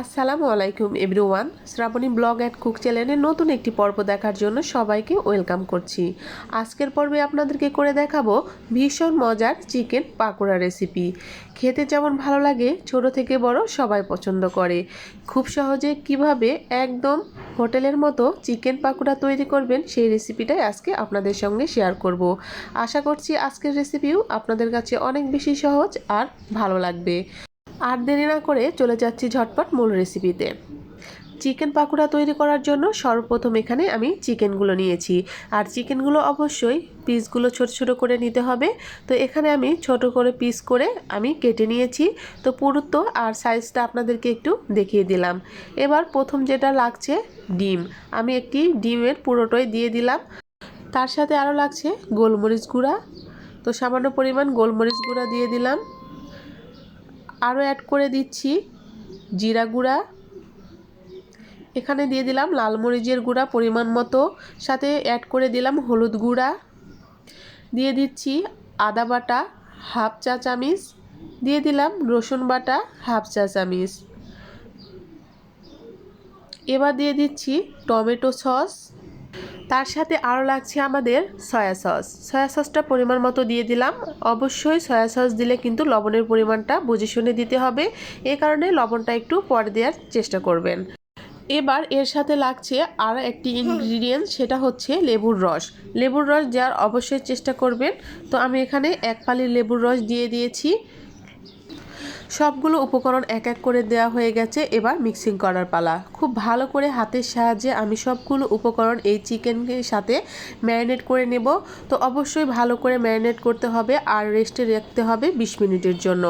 আসসালামু আলাইকুম everyone. Shraboni blog at cook চ্যানেলের নতুন একটি পর্ব দেখার জন্য সবাইকে ওয়েলকাম করছি। আজকের পর্বে আপনাদেরকে করে দেখাবো ভীষণ মজার চিকেন পাকোড়া রেসিপি। খেতে যেমন ভালো লাগে, ছোট থেকে বড় সবাই পছন্দ করে। খুব সহজে কীভাবে একদম হোটেলের মতো চিকেন পাকোড়া তৈরি করবেন সেই রেসিপিটাই আজকে আপনাদের সঙ্গে শেয়ার করব। আশা করছি আজকের রেসিপিও আপনাদের কাছে অনেক বেশি সহজ আর ভালো লাগবে। আর দেরি না করে চলে যাচ্ছি ঝটপট মূল রেসিপিতে চিকেন পাকোড়া তৈরি করার জন্য সর্বপ্রথম এখানে আমি চিকেনগুলো নিয়েছি। আর চিকেনগুলো অবশ্যই পিসগুলো ছোট ছোট করে নিতে হবে। তো এখানে আমি ছোট করে পিস করে আমি কেটে নিয়েছি। তো পুরুত্ব আর সাইজটা আপনাদেরকে একটু দেখিয়ে দিলাম। এবার প্রথম যেটা লাগছে ডিম। আমি একটি ডিমের পুরোটাই দিয়ে দিলাম। তার সাথে আরও লাগছে গোলমরিচ গুঁড়া। তো সামান্য পরিমাণ গোলমরিচ গুঁড়া দিয়ে দিলাম। আরও অ্যাড করে দিচ্ছি জিরা গুঁড়া। এখানে দিয়ে দিলাম লাল মরিচের গুঁড়া পরিমাণ মতো, সাথে অ্যাড করে দিলাম হলুদ গুঁড়া। দিয়ে দিচ্ছি আদা বাটা হাফ চা চামিচ, দিয়ে দিলাম রসুন বাটা হাফ চা চামিচ। এবার দিয়ে দিচ্ছি টমেটো সস। তার সাথে আরও লাগছে আমাদের সয়া সস। সয়া সসটা পরিমাণ মতো দিয়ে দিলাম। অবশ্যই সয়া সস দিলে কিন্তু লবণের পরিমাণটা বুঝে শুনে দিতে হবে। এ কারণে লবণটা একটু পরে দেওয়ার চেষ্টা করবেন। এবার এর সাথে লাগছে আর একটি ইনগ্রিডিয়েন্ট সেটা হচ্ছে লেবুর রস। লেবুর রস দেওয়ার অবশ্যই চেষ্টা করবেন। তো আমি এখানে এক পালি লেবুর রস দিয়ে দিয়েছি। সবগুলো উপকরণ এক এক করে দেওয়া হয়ে গেছে, এবার মিক্সিং করার পালা। খুব ভালো করে হাতের সাহায্যে আমি সবগুলো উপকরণ এই চিকেনের সাথে ম্যারিনেট করে নেব। তো অবশ্যই ভালো করে ম্যারিনেট করতে হবে আর রেস্টে রাখতে হবে বিশ মিনিটের জন্য।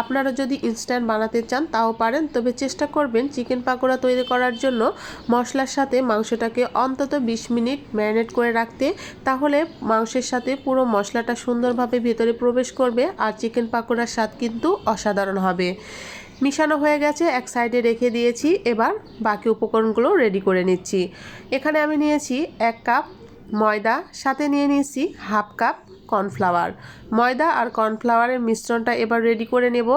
আপনারা যদি ইনস্ট্যান্ট বানাতে চান, তাও পারেন। তবে চেষ্টা করবেন চিকেন পাকোড়া তৈরি করার জন্য মশলার সাথে মাংসটাকে অন্তত বিশ মিনিট ম্যারিনেট করে রাখতে। তাহলে মাংসের সাথে পুরো মশলাটা সুন্দরভাবে ভেতরে প্রবেশ করবে আর চিকেন পাকোড়ার স্বাদ কিন্তু অসাধারণ হবে। মিশানো হয়ে গেছে, এক সাইডে রেখে দিয়েছি। এবার বাকি উপকরণগুলো রেডি করে নিচ্ছি। এখানে আমি নিয়েছি এক কাপ ময়দা, সাথে নিয়ে নিয়েছি হাফ কাপ কর্নফ্লাওয়ার। ময়দা আর কর্নফ্লাওয়ারের মিশ্রণটা এবার রেডি করে নেব।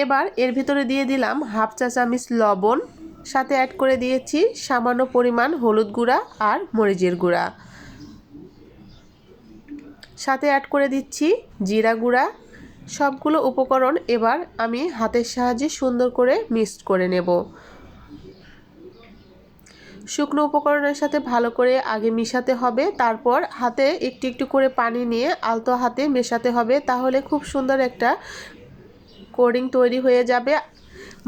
এবার এর ভিতরে দিয়ে দিলাম হাফ চা চামিচ লবণ, সাথে অ্যাড করে দিয়েছি সামান্য পরিমাণ হলুদ গুঁড়া আর মরিচের গুঁড়া। সাথে অ্যাড করে দিচ্ছি জিরা গুঁড়া সবগুলো উপকরণ এবার আমি হাতের সাহায্যে সুন্দর করে মিক্সড করে নেব। শুকনো উপকরণের সাথে ভালো করে আগে মিশাতে হবে, তারপর হাতে একটু একটু করে পানি নিয়ে আলতো হাতে মেশাতে হবে, তাহলে খুব সুন্দর একটা কোডিং তৈরি হয়ে যাবে।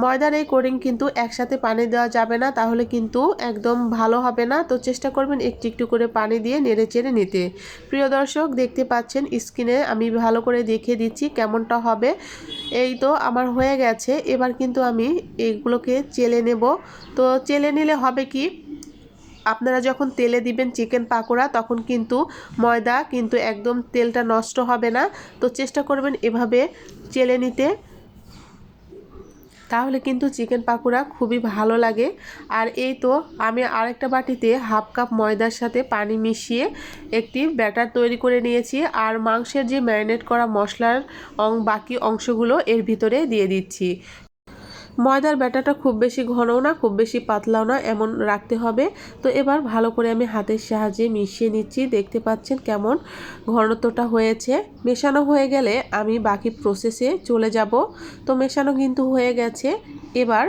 ময়দার এই কোডিং কিন্তু একসাথে পানি দেওয়া যাবে না, তাহলে কিন্তু একদম ভালো হবে না। তো চেষ্টা করবেন একটু একটু করে পানি দিয়ে নেড়ে চেড়ে নিতে। প্রিয় দর্শক, দেখতে পাচ্ছেন স্কিনে আমি ভালো করে দেখিয়ে দিচ্ছি কেমনটা হবে। এই তো আমার হয়ে গেছে, এবার কিন্তু আমি এগুলোকে চেলে নেব। তো চেলে নিলে হবে কি, আপনারা যখন তেলে দিবেন চিকেন পাকোড়া, তখন কিন্তু ময়দা কিন্তু একদম তেলটা নষ্ট হবে না। তো চেষ্টা করবেন এভাবে চেলে নিতে। তাহলে কিন্তু চিকেন পাকোড়া খুবই ভালো লাগে। আর এই তো আমি আরেকটা বাটিতে হাফ কাপ ময়দার সাথে পানি মিশিয়ে একটি ব্যাটার তৈরি করে নিয়েছি। আর মাংসের যে ম্যারিনেট করা মশলার বাকি অংশগুলো এর ভিতরে দিয়ে দিচ্ছি। ময়দার ব্যাটাটা খুব বেশি ঘনও না, খুব বেশি পাতলাও না, এমন রাখতে হবে। তো এবার ভালো করে আমি হাতের সাহায্যে মিশিয়ে নিচ্ছি, দেখতে পাচ্ছেন কেমন ঘনত্বটা হয়েছে। মেশানো হয়ে গেলে আমি বাকি প্রসেসে চলে যাব। তো মেশানো কিন্তু হয়ে গেছে। এবার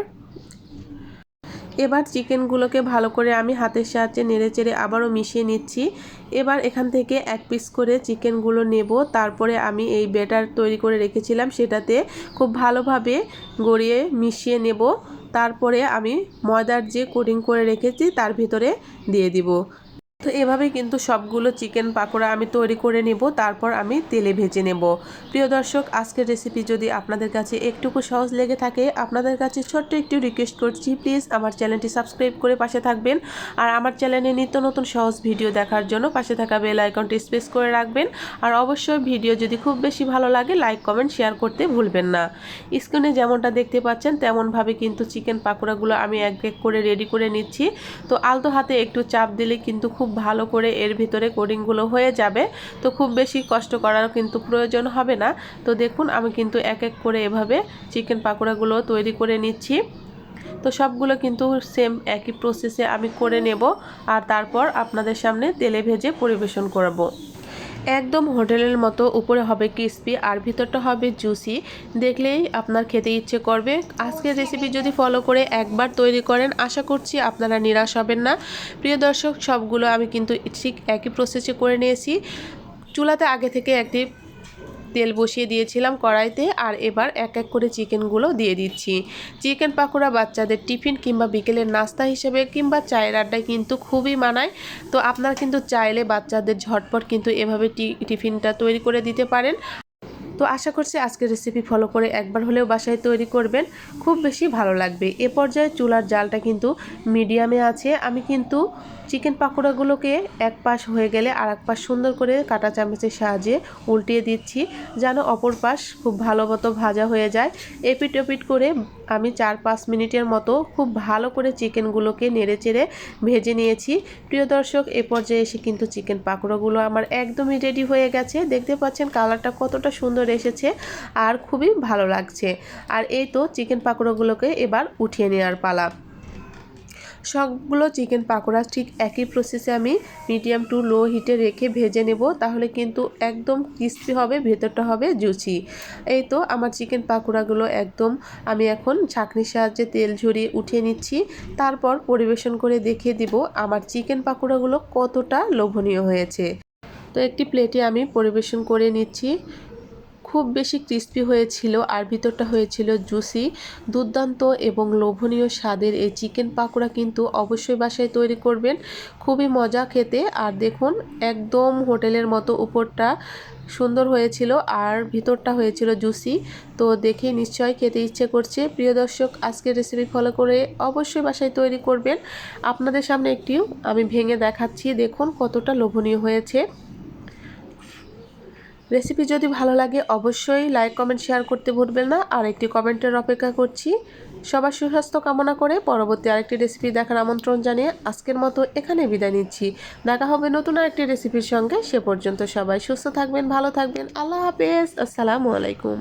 এবার চিকেনগুলোকে ভালো করে আমি হাতের সাহায্যে নেড়েচেড়ে আবারও মিশিয়ে নিচ্ছি। এবার এখান থেকে এক পিস করে চিকেনগুলো নেব। তারপরে আমি এই ব্যাটার তৈরি করে রেখেছিলাম সেটাতে খুব ভালোভাবে গড়িয়ে মিশিয়ে নেব। তারপরে আমি ময়দার যে কোটিং করে রেখেছি তার ভিতরে দিয়ে দিব। তো এভাবে কিন্তু সবগুলো চিকেন পাকোড়া আমি তৈরি করে নেব, তারপর আমি তেলে ভেজে নেব। প্রিয় দর্শক, আজকের রেসিপি যদি আপনাদের কাছে একটুকু সহজ লেগে থাকে, আপনাদের কাছে ছোট্ট একটু রিকোয়েস্ট করছি প্লিজ আমার চ্যানেলটি সাবস্ক্রাইব করে পাশে থাকবেন। আর আমার চ্যানেলে নিত্য নতুন সহজ ভিডিও দেখার জন্য পাশে থাকা বেল আইকনটি স্পেস করে রাখবেন। আর অবশ্যই ভিডিও যদি খুব বেশি ভালো লাগে লাইক কমেন্ট শেয়ার করতে ভুলবেন না। স্ক্রিনে যেমনটা দেখতে পাচ্ছেন, তেমনভাবে কিন্তু চিকেন পাকোড়াগুলো আমি এক এক করে রেডি করে নিচ্ছি। তো আলতো হাতে একটু চাপ দিলে কিন্তু খুব খুব ভালো করে এর ভিতরে কোডিংগুলো হয়ে যাবে। তো খুব বেশি কষ্ট করার কিন্তু প্রয়োজন হবে না। তো দেখুন, আমি কিন্তু এক এক করে এভাবে চিকেন পাকোড়াগুলো তৈরি করে নিচ্ছি। তো সবগুলো কিন্তু সেম একই প্রসেসে আমি করে নেব। আর তারপর আপনাদের সামনে তেলে ভেজে পরিবেশন করব। একদম হোটেলের মতো, উপরে হবে ক্রিস্পি আর ভিতরটা হবে জুসি। দেখলেই আপনার খেতে ইচ্ছে করবে। আজকের রেসিপি যদি ফলো করে একবার তৈরি করেন, আশা করছি আপনারা নিরাশ হবেন না। প্রিয় দর্শক, সবগুলো আমি কিন্তু ঠিক একই প্রসেসে করে নিয়েছি। চুলাতে আগে থেকে একটি তেল বসিয়ে দিয়েছিলাম কড়াইতে আর এবার এক এক করে চিকেনগুলো দিয়ে দিচ্ছি। চিকেন পাকোড়া বাচ্চাদের টিফিন কিংবা বিকেলের নাস্তা হিসেবে কিংবা চায়ের আড্ডায় কিন্তু খুবই মানায়। তো আপনারা কিন্তু চাইলে বাচ্চাদের ঝটপট কিন্তু এভাবে টিফিনটা তৈরি করে দিতে পারেন। তো আশা করছি আজকের রেসিপি ফলো করে একবার হলেও বাসায় তৈরি করবেন। খুব বেশি ভালো লাগবে। এ পর্যায়ে চুলার জালটা কিন্তু মিডিয়ামে আছে। আমি কিন্তু চিকেন পাকোড়াগুলোকে এক পাশ হয়ে গেলে আর এক পাশ সুন্দর করে কাঁটা চামচের সাহায্যে উল্টিয়ে দিচ্ছি, যেন অপর পাশ খুব ভালো মতো ভাজা হয়ে যায়। এপিট ওপিট করে আমি চার পাঁচ মিনিটের মতো খুব ভালো করে চিকেনগুলোকে নেড়ে চেড়ে ভেজে নিয়েছি। প্রিয় দর্শক, এ পর্যায়ে এসে কিন্তু চিকেন পাকোড়াগুলো আমার একদমই রেডি হয়ে গেছে। দেখতে পাচ্ছেন কালারটা কতটা সুন্দর এসেছে আর খুবই ভালো লাগছে। আর এই তো চিকেন পাকোড়াগুলোকে এবার উঠিয়ে নেওয়ার পালা। সবগুলো চিকেন পাকোড়া ঠিক একই প্রসেসে আমি মিডিয়াম টু লো হিটে রেখে ভেজে নেব, তাহলে কিন্তু একদম ক্রিস্পি হবে, ভেতরটা হবে জুচি এই তো আমার চিকেন পাকোড়াগুলো একদম আমি এখন ছাঁকনির সাহায্যে তেল ঝরিয়ে উঠিয়ে নিচ্ছি। তারপর পরিবেশন করে দেখিয়ে দিব আমার চিকেন পাকোড়াগুলো কতটা লোভনীয় হয়েছে। তো একটি প্লেটে আমি পরিবেশন করে নিচ্ছি। খুব বেশি ক্রিস্পি হয়েছিল আর ভিতরটা হয়েছিল জুসি দুর্দান্ত এবং লোভনীয় স্বাদের এই চিকেন পাকোড়া কিন্তু অবশ্যই বাসায় তৈরি করবেন। খুবই মজা খেতে। আর দেখুন, একদম হোটেলের মতো উপরটা সুন্দর হয়েছিল আর ভিতরটা হয়েছিল জুসি তো দেখে নিশ্চয়ই খেতে ইচ্ছে করছে। প্রিয় দর্শক, আজকের রেসিপি ফলো করে অবশ্যই বাসায় তৈরি করবেন। আপনাদের সামনে একটিও আমি ভেঙে দেখাচ্ছি। দেখুন কতটা লোভনীয় হয়েছে। রেসিপি যদি ভালো লাগে, অবশ্যই লাইক কমেন্ট শেয়ার করতে ভুলবেন না। আর একটি কমেন্টের অপেক্ষা করছি। সবার সুস্বাস্থ্য কামনা করে পরবর্তী আরেকটি রেসিপি দেখার আমন্ত্রণ জানিয়ে আজকের মতো এখানে বিদায় নিচ্ছি। দেখা হবে নতুন আরেকটি রেসিপির সঙ্গে। সে পর্যন্ত সবাই সুস্থ থাকবেন, ভালো থাকবেন। আল্লাহ হাফেজ। আসসালামু আলাইকুম।